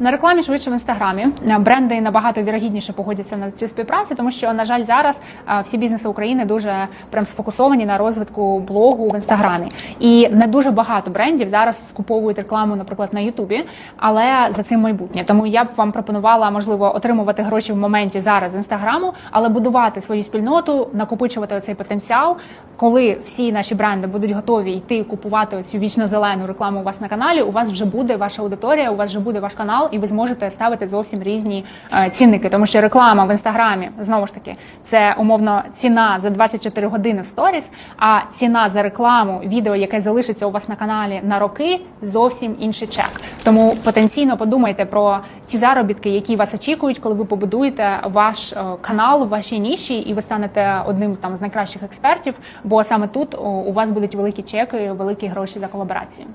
На рекламі швидше в інстаграмі Е, бренди набагато вірогідніше погодяться на цю співпрацю, тому що на жаль зараз е, всі бізнеси України дуже прям сфокусовані на розвитку блогу в інстаграмі, і не дуже багато брендів зараз скуповують рекламу, наприклад, на Ютубі, але за цим майбутнє. Тому я б вам пропонувала можливо отримувати гроші в моменті зараз з інстаграму, але будувати свою спільноту, накопичувати оцей потенціал. Коли всі наші бренди будуть готові йти купувати оцю вічно зелену рекламу у вас на каналі, у вас вже буде ваша аудиторія, у вас вже буде ваш канал, і ви зможете ставити зовсім різні е, цінники. Тому що реклама в інстаграмі знову ж таки це умовно ціна за 24 години в сторіс, а ціна за рекламу відео, яке залишиться у вас на каналі на роки, зовсім інший чек. Тому потенційно подумайте про ті заробітки, які вас очікують, коли ви побудуєте ваш е, канал в вашій ніші, і ви станете одним там з найкращих експертів. Бо саме тут у вас будуть великі чеки, великі гроші за колаборацію.